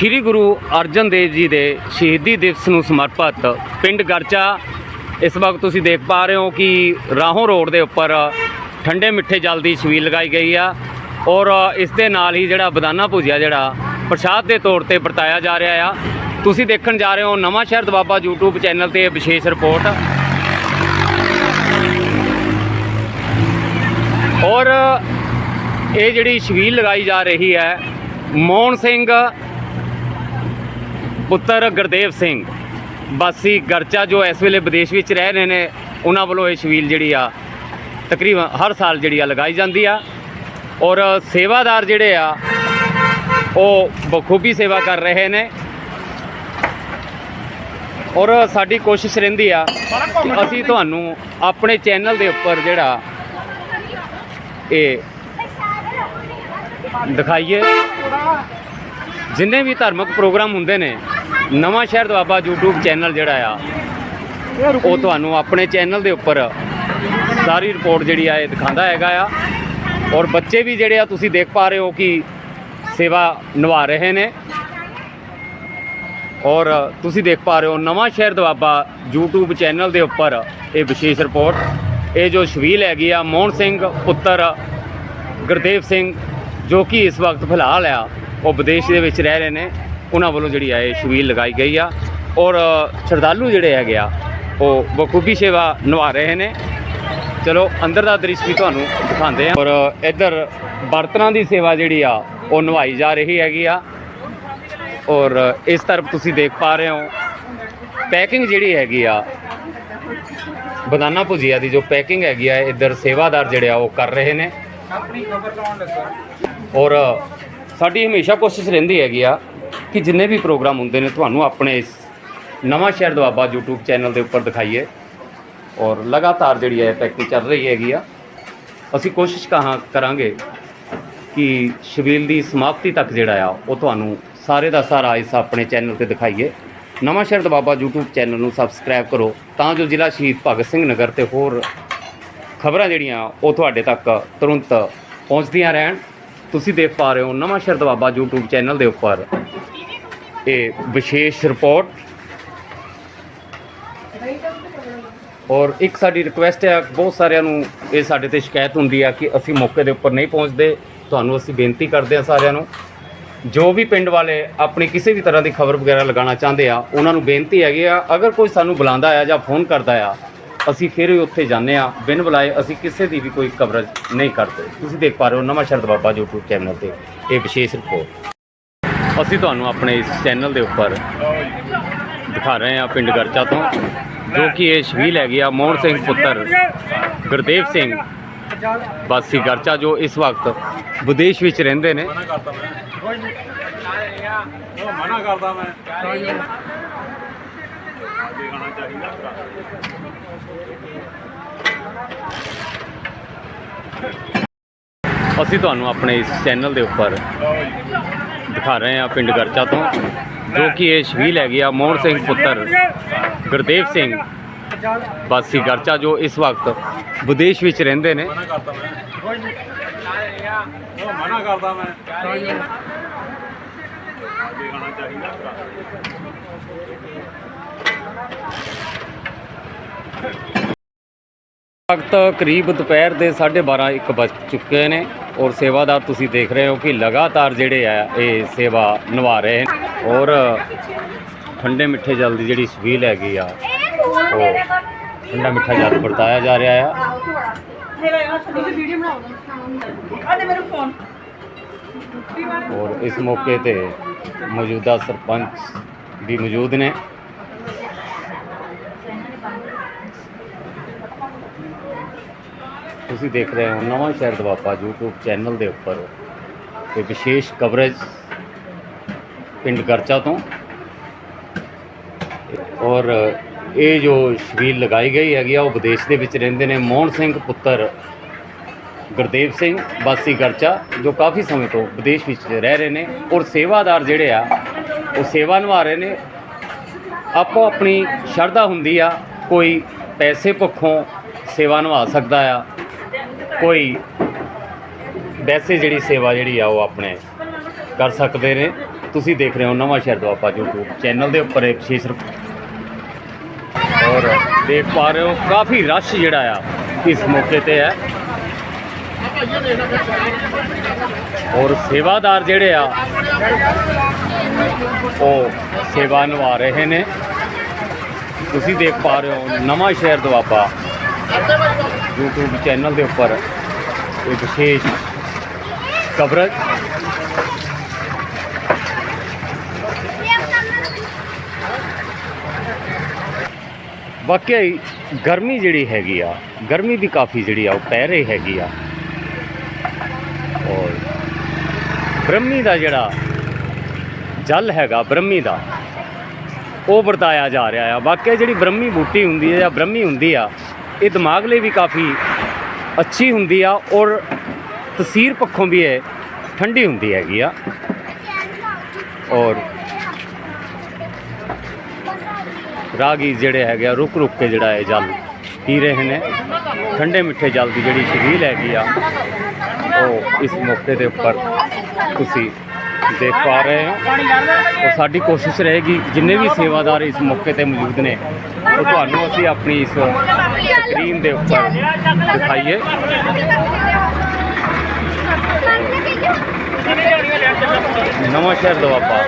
ਸ੍ਰੀ ਗੁਰੂ ਅਰਜਨ ਦੇਵ ਜੀ ਦੇ ਸ਼ਹੀਦੀ ਦਿਵਸ ਨੂੰ ਸਮਰਪਿਤ ਪਿੰਡ ਗਰਚਾ ਇਸ ਵਕਤ ਤੁਸੀਂ ਦੇਖ ਪਾ ਰਹੇ ਹੋ ਕਿ ਰਾਹੋਂ ਰੋਡ ਦੇ ਉੱਪਰ ਠੰਡੇ ਮਿੱਠੇ ਜਲ ਦੀ ਛਬੀਲ ਲਗਾਈ ਗਈ ਆ ਔਰ ਇਸ ਦੇ ਨਾਲ ਹੀ ਜਿਹੜਾ ਬਦਾਨਾ ਭੁਜਿਆ ਜਿਹੜਾ ਪ੍ਰਸ਼ਾਦ ਦੇ ਤੌਰ ਤੇ ਵਰਤਾਇਆ ਜਾ ਰਿਹਾ ਆ। ਤੁਸੀਂ ਦੇਖਣ ਜਾ ਰਹੇ ਹੋ ਨਵਾਂ ਸ਼ਹਿਰ ਦਵਾਬਾ YouTube ਚੈਨਲ ਤੇ ਵਿਸ਼ੇਸ਼ ਰਿਪੋਰਟ। ਔਰ ਇਹ ਜਿਹੜੀ ਛਬੀਲ ਲਗਾਈ ਜਾ ਰਹੀ ਹੈ, ਮੋਹਨ ਸਿੰਘ ਪੁੱਤਰ ਗੁਰਦੇਵ ਸਿੰਘ। ਬਾਸੀ ਗਰਚਾ ਜੋ ਇਸ ਵੇਲੇ ਵਿਦੇਸ਼ ਵਿੱਚ ਰਹਿ ਰਹੇ ਨੇ, ਉਹਨਾਂ ਵੱਲੋਂ ਇਹ ਛਬੀਲ ਜਿਹੜੀ ਆ, ਤਕਰੀਬਨ ਹਰ ਸਾਲ ਜਿਹੜੀ ਆ ਲਗਾਈ ਜਾਂਦੀ ਆ। ਔਰ ਸੇਵਾਦਾਰ ਜਿਹੜੇ ਆ, ਉਹ ਬਖੂਬੀ ਸੇਵਾ ਕਰ ਰਹੇ ਨੇ। ਔਰ ਸਾਡੀ ਕੋਸ਼ਿਸ਼ ਰਹਿੰਦੀ ਆ ਕਿ ਅਸੀਂ ਤੁਹਾਨੂੰ ਆਪਣੇ ਚੈਨਲ ਦੇ ਉੱਪਰ ਜਿਹੜਾ ਇਹ ਦਿਖਾਈਏ। ਜਿੰਨੇ ਵੀ ਧਾਰਮਿਕ ਪ੍ਰੋਗਰਾਮ ਹੁੰਦੇ ਨੇ ਨਵਾਂ ਸ਼ਹਿਰ ਦਵਾਬਾ YouTube ਚੈਨਲ ਜਿਹੜਾ ਆ ਉਹ ਤੁਹਾਨੂੰ ਆਪਣੇ ਚੈਨਲ ਦੇ ਉੱਪਰ ਸਾਰੀ ਰਿਪੋਰਟ ਜਿਹੜੀ ਆ ਇਹ ਦਿਖਾਉਂਦਾ ਹੈਗਾ ਆ। ਔਰ ਬੱਚੇ ਵੀ ਜਿਹੜੇ ਆ ਤੁਸੀਂ ਦੇਖ ਪਾ ਰਹੇ ਹੋ ਕਿ ਸੇਵਾ ਨਿਭਾ ਰਹੇ ਨੇ। ਔਰ ਤੁਸੀਂ ਦੇਖ ਪਾ ਰਹੇ ਹੋ ਨਵਾਂ ਸ਼ਹਿਰ ਦਵਾਬਾ YouTube ਚੈਨਲ ਦੇ ਉੱਪਰ ਇਹ ਵਿਸ਼ੇਸ਼ ਰਿਪੋਰਟ ਇਹ ਜੋ ਛਬੀਲ ਹੈਗੀ ਆ ਮੋਹਨ ਸਿੰਘ ਪੁੱਤਰ ਗੁਰਦੇਵ ਸਿੰਘ ਜੋ ਕਿ ਇਸ ਵਕਤ ਫਿਲਹਾਲ ਆ ਉਹ ਵਿਦੇਸ਼ ਦੇ ਵਿੱਚ ਰਹਿ ਰਹੇ ਨੇ। ਉਹਨਾਂ ਵੱਲੋਂ ਜਿਹੜੀ ਆ ਇਹ ਛਬੀਲ ਲਗਾਈ ਗਈ ਆ। ਔਰ ਸ਼ਰਧਾਲੂ ਜਿਹੜੇ ਹੈਗੇ ਆ, ਉਹ ਬਖੂਬੀ ਸੇਵਾ ਨਿਭਾ ਰਹੇ ਨੇ। ਚਲੋ, ਅੰਦਰ ਦਾ ਦ੍ਰਿਸ਼ ਵੀ ਤੁਹਾਨੂੰ ਦਿਖਾਉਂਦੇ ਆ। ਔਰ, ਇੱਧਰ ਬਰਤਨਾਂ ਦੀ ਸੇਵਾ ਜਿਹੜੀ ਆ, ਉਹ ਨਿਭਾਈ ਜਾ ਰਹੀ ਹੈਗੀ ਆ। ਔਰ, ਇਸ ਤਰਫ ਤੁਸੀਂ ਦੇਖ ਪਾ ਰਹੇ ਹੋ, ਪੈਕਿੰਗ ਜਿਹੜੀ ਹੈਗੀ ਆ ਬਦਾਨਾ ਭੁਜੀਆ ਦੀ ਜੋ ਪੈਕਿੰਗ ਹੈਗੀ ਆ, ਇੱਧਰ ਸੇਵਾਦਾਰ ਜਿਹੜੇ ਆ, ਉਹ ਕਰ ਰਹੇ ਨੇ। ਆਪਣੀ ਖਬਰ ਲਾਉਣ ਲੱਗਾ ਔਰ, ਸਾਡੀ ਹਮੇਸ਼ਾ ਕੋਸ਼ਿਸ਼ ਰਹਿੰਦੀ ਹੈਗੀ ਆ ਕਿ ਜਿੰਨੇ ਵੀ ਪ੍ਰੋਗਰਾਮ ਹੁੰਦੇ ਨੇ ਤੁਹਾਨੂੰ ਆਪਣੇ ਇਸ ਨਵਾਂ ਸ਼ਹਿਰ ਦੁਆਬਾ YouTube ਚੈਨਲ ਦੇ ਉੱਪਰ ਦਿਖਾਈਏ। ਔਰ ਲਗਾਤਾਰ ਜਿਹੜੀ ਹੈ ਪੈਕਿੰਗ ਚੱਲ ਰਹੀ ਹੈਗੀ ਆ, ਅਸੀਂ ਕੋਸ਼ਿਸ਼ ਕਹਾਂ, ਕਰਾਂਗੇ ਕਿ ਸ਼ਬੀਲ ਦੀ ਸਮਾਪਤੀ ਤੱਕ ਜਿਹੜਾ ਆ, ਉਹ ਤੁਹਾਨੂੰ ਸਾਰੇ ਦਾ ਸਾਰਾ ਇਸ ਆਪਣੇ ਚੈਨਲ ਤੇ ਦਿਖਾਈਏ। ਨਵਾਂ ਸ਼ਹਿਰ ਦੁਆਬਾ YouTube ਚੈਨਲ ਨੂੰ ਸਬਸਕ੍ਰਾਈਬ ਕਰੋ, ਤਾਂ ਜੋ ਜ਼ਿਲ੍ਹਾ ਸ਼ਹੀਦ ਭਗਤ ਸਿੰਘ ਨਗਰ ਤੇ ਹੋਰ ਖਬਰਾਂ ਜਿਹੜੀਆਂ, ਉਹ ਤੁਹਾਡੇ ਤੱਕ ਤੁਰੰਤ ਪਹੁੰਚਦੀਆਂ ਰਹਿਣ। ਤੁਸੀਂ ਦੇਖ ਪਾ ਰਹੇ ਹੋ ਨਵਾਂ ਸ਼ਹਿਰ ਦੁਆਬਾ YouTube ਚੈਨਲ ਦੇ ਉੱਪਰ ਇਹ ਵਿਸ਼ੇਸ਼ ਰਿਪੋਰਟ। ਔਰ ਇੱਕ ਸਾਡੀ ਰਿਕੁਐਸਟ ਹੈ, ਬਹੁਤ ਸਾਰਿਆਂ ਨੂੰ ਇਹ ਸਾਡੇ ਤੇ ਸ਼ਿਕਾਇਤ ਹੁੰਦੀ ਆ ਕਿ ਅਸੀਂ ਮੌਕੇ ਦੇ ਉੱਪਰ ਨਹੀਂ ਪਹੁੰਚਦੇ। ਤੁਹਾਨੂੰ ਅਸੀਂ ਬੇਨਤੀ ਕਰਦੇ ਹਾਂ ਸਾਰਿਆਂ ਨੂੰ। ਜੋ ਵੀ ਪਿੰਡ ਵਾਲੇ ਆਪਣੀ ਕਿਸੇ ਵੀ ਤਰ੍ਹਾਂ ਦੀ ਖਬਰ ਵਗੈਰਾ ਲਗਾਉਣਾ ਚਾਹੁੰਦੇ ਆ, ਉਹਨਾਂ ਨੂੰ ਬੇਨਤੀ ਹੈਗੀ ਆ, ਅਗਰ ਕੋਈ ਸਾਨੂੰ ਬੁਲਾਉਂਦਾ ਆ ਜਾਂ ਫੋਨ ਕਰਦਾ ਆ, ਅਸੀਂ ਫਿਰ ਵੀ ਉੱਥੇ ਜਾਂਦੇ ਆ ਬਿਨ ਬੁਲਾਏ ਅਸੀਂ ਕਿਸੇ ਦੀ ਵੀ ਕੋਈ ਕਵਰੇਜ ਨਹੀਂ ਕਰਦੇ। ਤੁਸੀਂ ਦੇਖ ਪਾ ਰਹੇ ਹੋ ਨਵਾਂ ਸ਼ਰਦ ਬਾਬਾ YouTube ਚੈਨਲ ਤੇ ਇਹ ਵਿਸ਼ੇਸ਼ ਰਿਪੋਰਟ। ਅਸੀਂ ਤੁਹਾਨੂੰ ਆਪਣੇ ਇਸ ਚੈਨਲ ਦੇ ਉੱਪਰ ਦਿਖਾ ਰਹੇ ਹਾਂ ਪਿੰਡ ਗਰਚਾ ਤੋਂ, ਜੋ ਕਿ ਇਹ ਛਬੀਲ ਹੈਗੀ ਆ, ਮੋਹਨ ਸਿੰਘ ਪੁੱਤਰ, ਗੁਰਦੇਵ ਸਿੰਘ, ਵਾਸੀ ਗਰਚਾ, ਜੋ ਇਸ ਵਕਤ ਵਿਦੇਸ਼ ਵਿੱਚ ਰਹਿੰਦੇ ਨੇ। ਮਨਾ ਕਰਦਾ ਮੈਂ ਦੇਖਣਾ ਚਾਹੀਦਾ ਅਸੀਂ ਤੁਹਾਨੂੰ ਆਪਣੇ ਇਸ ਚੈਨਲ ਦੇ ਉੱਪਰ ਦਿਖਾ ਰਹੇ ਆ ਪਿੰਡ ਗਰਚਾ ਤੋਂ ਜੋ ਕਿ ਇਹ ਛਬੀਲ ਹੈਗੀ ਆ ਮੋਹਨ ਸਿੰਘ ਪੁੱਤਰ ਗੁਰਦੇਵ ਸਿੰਘ। ਵਾਸੀ ਗਰਚਾ ਜੋ ਇਸ ਵਕਤ ਵਿਦੇਸ਼ ਵਿੱਚ ਰਹਿੰਦੇ ਨੇ। ਮਨਾ ਕਰਦਾ ਮੈਂ। ਉਹ ਮਨਾ ਕਰਦਾ ਮੈਂ। ਦੇਖਣਾ ਚਾਹੀਦਾ ਵਕਤ ਕਰੀਬ ਦੁਪਹਿਰ ਦੇ 12:30 ਇੱਕ ਵੱਜ ਚੁੱਕੇ ਨੇ। ਔਰ ਸੇਵਾਦਾਰ ਤੁਸੀਂ ਦੇਖ ਰਹੇ ਹੋ ਕਿ ਲਗਾਤਾਰ ਜਿਹੜੇ ਆ, ਇਹ ਸੇਵਾ ਨਿਭਾ ਰਹੇ ਨੇ ਔਰ ਠੰਡੇ ਮਿੱਠੇ ਜਲ ਦੀ ਜਿਹੜੀ ਛਬੀਲ ਹੈਗੀ ਆ, ਉਹ ਠੰਡਾ ਮਿੱਠਾ ਜਲ ਵਰਤਾਇਆ ਜਾ ਰਿਹਾ ਆ। ਔਰ ਇਸ ਮੌਕੇ ਤੇ ਮੌਜੂਦਾ ਸਰਪੰਚ ਵੀ ਮੌਜੂਦ ਨੇ। ਤੁਸੀਂ ਦੇਖ ਰਹੇ ਹੋ ਨਵਾਂ ਸ਼ਹਿਰ ਦਵਾਪਾ YouTube ਚੈਨਲ ਦੇ ਉੱਪਰ ਇਹ ਵਿਸ਼ੇਸ਼ ਕਵਰੇਜ ਪਿੰਡ ਗਰਚਾ ਤੋਂ। ਔਰ ਇਹ ਜੋ ਛਬੀਲ ਲਗਾਈ ਗਈ ਹੈਗੀ ਆ, ਉਹ ਵਿਦੇਸ਼ ਦੇ ਵਿੱਚ ਰਹਿੰਦੇ ਨੇ। ਮੋਹਨ ਸਿੰਘ ਪੁੱਤਰ ਗੁਰਦੇਵ ਸਿੰਘ ਬਾਸੀ ਗਰਚਾ, ਜੋ ਕਾਫੀ ਸਮੇਂ ਤੋਂ ਵਿਦੇਸ਼ ਵਿੱਚ ਰਹਿ ਰਹੇ ਨੇ ਔਰ ਸੇਵਾਦਾਰ ਜਿਹੜੇ ਆ, ਉਹ ਸੇਵਾ ਨਿਭਾ ਰਹੇ ਨੇ। ਆਪੋ ਆਪਣੀ ਸ਼ਰਧਾ ਹੁੰਦੀ ਆ, ਕੋਈ ਪੈਸੇ ਪੱਖੋਂ ਸੇਵਾ ਨਿਭਾ ਸਕਦਾ ਆ। ਕੋਈ ਵੈਸੇ ਜਿਹੜੀ ਸੇਵਾ ਜਿਹੜੀ ਆ ਉਹ ਆਪਣੇ ਕਰ ਸਕਦੇ ਨੇ। ਤੁਸੀਂ ਦੇਖ ਰਹੇ ਹੋ ਨਵਾਂ ਸ਼ਹਿਰ ਦੁਆਬਾ YouTube ਚੈਨਲ ਦੇ ਉੱਪਰ ਇੱਕ ਵਿਸ਼ੇਸ਼ ਔਰ ਦੇਖ ਪਾ ਰਹੇ ਹੋ ਕਾਫੀ ਰਸ਼ ਜਿਹੜਾ ਆ ਇਸ ਮੌਕੇ ਤੇ ਹੈ। ਔਰ ਸੇਵਾਦਾਰ ਜਿਹੜੇ ਆ, ਉਹ ਸੇਵਾ ਨਿਭਾ ਰਹੇ ਨੇ। ਤੁਸੀਂ ਦੇਖ ਪਾ ਰਹੇ ਹੋ ਨਵਾਂ ਸ਼ਹਿਰ ਦੁਆਬਾ। YouTube ਚੈਨਲ ਦੇ ਉੱਪਰ ਇਹ ਵਿਸ਼ੇਸ਼ ਕਵਰੇਜ ਵਾਕਿਆ ਗਰਮੀ ਜਿਹੜੀ ਹੈਗੀ ਆ, ਗਰਮੀ ਵੀ ਕਾਫੀ ਜਿਹੜੀ ਆ, ਉਹ ਪੈ ਰਹੀ ਹੈਗੀ ਆ। ਔਰ ਬ੍ਰਹਮੀ ਦਾ ਜਿਹੜਾ ਜਲ ਹੈਗਾ, ਬ੍ਰਹਮੀ ਦਾ, ਉਹ ਵਰਤਾਇਆ ਜਾ ਰਿਹਾ ਆ। ਵਾਕਿਆ ਜਿਹੜੀ ਬ੍ਰਹਮੀ ਬੂਟੀ ਹੁੰਦੀ ਹੈ ਜਾਂ ਬ੍ਰਹਮੀ ਹੁੰਦੀ ਆ ਇਹ ਦਿਮਾਗ ਲਈ ਵੀ ਕਾਫੀ ਅੱਛੀ ਹੁੰਦੀ ਆ ਔਰ ਤਸੀਰ ਪੱਖੋਂ ਵੀ ਇਹ ਠੰਡੀ ਹੁੰਦੀ ਹੈਗੀ ਆ। ਔਰ ਰਾਗੀ ਜਿਹੜੇ ਹੈਗੇ ਆ, ਰੁਕ ਰੁਕ ਕੇ ਜਿਹੜਾ ਇਹ ਜਲ ਪੀ ਰਹੇ ਨੇ। ਠੰਡੇ ਮਿੱਠੇ ਜਲ ਦੀ ਜਿਹੜੀ ਛਬੀਲ ਹੈਗੀ ਆ, ਉਹ ਇਸ ਮੌਕੇ ਦੇ ਉੱਪਰ ਤੁਸੀਂ ਦੇਖ ਪਾ ਰਹੇ ਹੋ। ਔਰ ਸਾਡੀ ਕੋਸ਼ਿਸ਼ ਰਹੇਗੀ, ਜਿੰਨੇ ਵੀ ਸੇਵਾਦਾਰ ਇਸ ਮੌਕੇ ਤੇ ਮੌਜੂਦ ਨੇ, ਉਹ ਤੁਹਾਨੂੰ ਅਸੀਂ ਆਪਣੀ ਇਸ ਸਕਰੀਨ ਦੇ ਉੱਪਰ ਦਿਖਾਈਏ। ਨਵਾਂ ਸ਼ਹਿਰ ਦੁਆਬਾ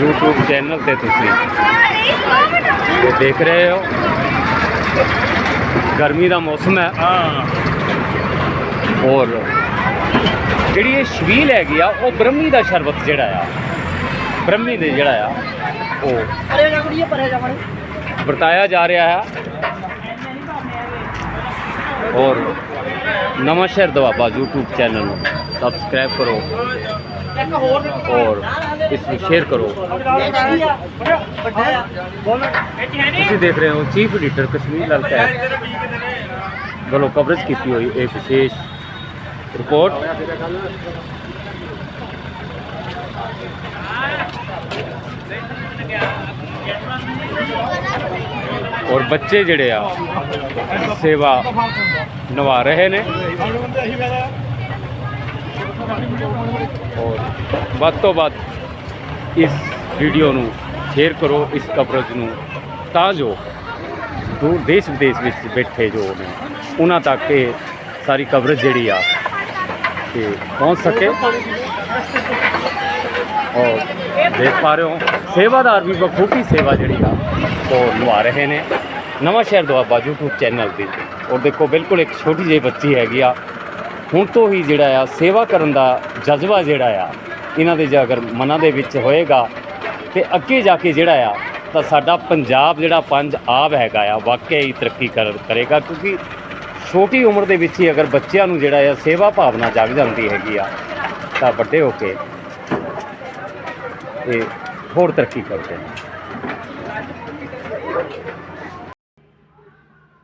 YouTube ਚੈਨਲ ਤੇ ਤੁਸੀਂ ਇਹ ਦੇਖ ਰਹੇ ਹੋ। ਗਰਮੀ ਦਾ ਮੌਸਮ ਹੈ। ਔਰ ਜਿਹੜੀ ਇਹ ਛਬੀਲ ਹੈਗੀ ਆ ਉਹ ਬ੍ਰਹਮੀ ਦਾ ਸ਼ਰਬਤ ਜਿਹੜਾ ਆ ਬ੍ਰਹਮੀ ਦੇ ਜਿਹੜਾ ਆ ਉਹ ਵਰਤਾਇਆ ਜਾ ਰਿਹਾ ਹੈ ਔਰ ਨਵਾਂ ਸ਼ਹਿਰ ਦਵਾਬਾ YouTube ਚੈਨਲ ਨੂੰ ਸਬਸਕ੍ਰਾਈਬ ਕਰੋ ਔਰ ਇਸ ਨੂੰ ਸ਼ੇਅਰ ਕਰੋ। ਤੁਸੀਂ ਦੇਖ ਰਹੇ ਹੋ ਚੀਫ ਐਡੀਟਰ ਕਸ਼ਮੀਰ ਲਾਲ ਕੈਬ ਵੱਲੋਂ ਕਵਰੇਜ ਕੀਤੀ ਹੋਈ ਇਹ ਵਿਸ਼ੇਸ਼ ਰਿਪੋਰਟ ਔਰ ਬੱਚੇ ਜਿਹੜੇ ਆ, ਸੇਵਾ ਨਿਭਾ ਰਹੇ ਨੇ। ਔਰ ਵੱਧ ਤੋਂ ਵੱਧ ਇਸ ਵੀਡੀਓ ਨੂੰ ਸ਼ੇਅਰ ਕਰੋ, ਇਸ ਕਵਰੇਜ ਨੂੰ, ਤਾਂ ਜੋ ਦੂਰ ਦੇਸ਼ ਵਿਦੇਸ਼ ਵਿੱਚ ਬੈਠੇ ਜੋ ਨੇ, ਉਹਨਾਂ ਤੱਕ ਇਹ ਸਾਰੀ ਕਵਰੇਜ ਜਿਹੜੀ ਆ ਤੇ ਪਹੁੰਚ ਸਕੇ। ਔਰ ਦੇਖ ਪਾ ਰਹੇ ਹੋ, ਸੇਵਾਦਾਰ ਵੀ ਬਖੂਬੀ ਸੇਵਾ ਜਿਹੜੀ ਆ ਉਹ ਨਿਭਾ ਰਹੇ ਨੇ ਨਵਾਂ ਸ਼ਹਿਰ ਦੁਆਬਾ YouTube ਚੈਨਲ ਤੇ ਔਰ ਦੇਖੋ ਬਿਲਕੁਲ ਇੱਕ ਛੋਟੀ ਜਿਹੀ ਬੱਚੀ ਹੈਗੀ ਆ ਹੁਣ ਤੋਂ ਹੀ ਜਿਹੜਾ ਆ ਸੇਵਾ ਕਰਨ ਦਾ ਜਜ਼ਬਾ ਜਿਹੜਾ ਆ ਇਹਨਾਂ ਦੇ ਜੇ ਅਗਰ ਮਨਾਂ ਦੇ ਵਿੱਚ ਹੋਏਗਾ ਤੇ ਅੱਗੇ ਜਾ ਕੇ ਜਿਹੜਾ ਆ ਤਾਂ ਸਾਡਾ ਪੰਜਾਬ ਜਿਹੜਾ ਪੰਜ ਆਬ ਹੈਗਾ ਆ ਵਾਕਿਆ ਹੀ ਤਰੱਕੀ ਕਰ- ਕਰੇਗਾ ਕਿਉਂਕਿ ਛੋਟੀ ਉਮਰ ਦੇ ਵਿੱਚ ਹੀ ਅਗਰ ਬੱਚਿਆਂ ਨੂੰ ਜਿਹੜਾ ਆ ਸੇਵਾ ਭਾਵਨਾ ਜਾਗ ਜਾਂਦੀ ਹੈਗੀ ਆ ਤਾਂ ਵੱਡੇ ਹੋ ਕੇ ਇਹ ਹੋਰ ਤਰੱਕੀ ਕਰਦੇ ਨੇ